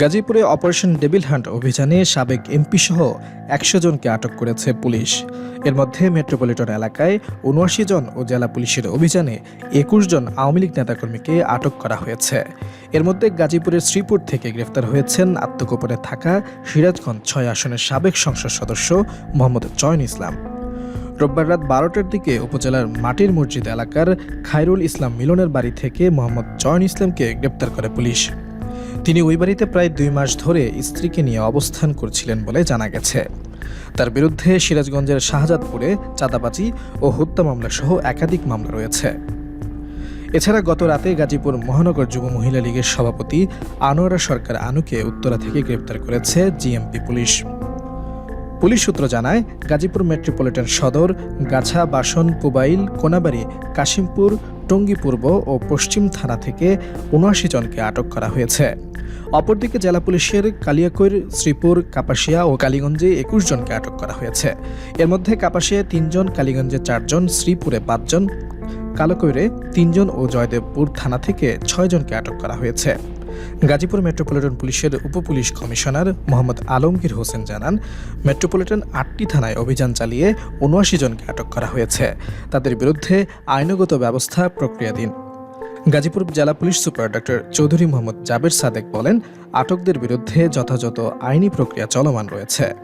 গাজীপুরে operation devil hunt অভিযানে সাবেক এমপি সহ একশো জনকে আটক করেছে পুলিশ। এর মধ্যে মেট্রোপলিটন এলাকায় উনআশি জন ও জেলা পুলিশের অভিযানে একুশ জন আওয়ামী লীগ নেতাকর্মীকে আটক করা হয়েছে। এর মধ্যে গাজীপুরের শ্রীপুর থেকে গ্রেফতার হয়েছেন আত্মগোপনে থাকা সিরাজগঞ্জ ছয় আসনের সাবেক সংসদ সদস্য মোহাম্মদ চয়ন ইসলাম। রোববার রাত বারোটার দিকে উপজেলার মাটির মসজিদ এলাকার খায়রুল ইসলাম মিলনের বাড়ি থেকে মোহাম্মদ চয়ন ইসলামকে গ্রেপ্তার করে পুলিশ। তিনি ওই বাড়িতে প্রায় দুই মাস ধরে স্ত্রীকে নিয়ে অবস্থান করছিলেন বলে জানা গেছে। তার বিরুদ্ধে সিরাজগঞ্জের শাহজাদপুরে চাঁদাবাজি ও হত্যা মামলা সহ একাধিক মামলা রয়েছে। এছাড়া গত রাতে গাজীপুর মহানগর যুব মহিলা লীগের সভাপতি আনোয়ারা সরকার আনুকে উত্তরা থেকে গ্রেপ্তার করেছে জিএমপি পুলিশ। পুলিশ সূত্র জানায়, গাজীপুর মেট্রোপলিটন সদর, গাছা, বাসন পুবাইল কোনাবাড়ি, কাশিমপুর টঙ্গী পূর্ব ও পশ্চিম থানা থেকে উনআশি জনকে আটক করা হয়েছে। অপরদিকে জেলা পুলিশের কালিয়াকৈর, শ্রীপুর, কাপাসিয়া ও কালীগঞ্জে একুশ জনকে আটক করা হয়েছে। এর মধ্যে কাপাসিয়ায় তিনজন, কালীগঞ্জে চারজন, শ্রীপুরে পাঁচজন, কালকৈরে তিনজন ও জয়দেবপুর থানা থেকে ছয়জনকে আটক করা হয়েছে। গাজীপুর মেট্রোপলিটন পুলিশের উপপুলিশ কমিশনার মোহাম্মদ আলমগীর হোসেন জানান, মেট্রোপলিটন আটটি থানায় অভিযান চালিয়ে উনআশি জনকে আটক করা হয়েছে। তাদের বিরুদ্ধে আইনগত ব্যবস্থা প্রক্রিয়াধীন। গাজীপুর জেলা police super doctor Chowdhury Mohammad Jaber Sadek বলেন, আটকদের বিরুদ্ধে যথাযথ আইনি প্রক্রিয়া চলমান রয়েছে।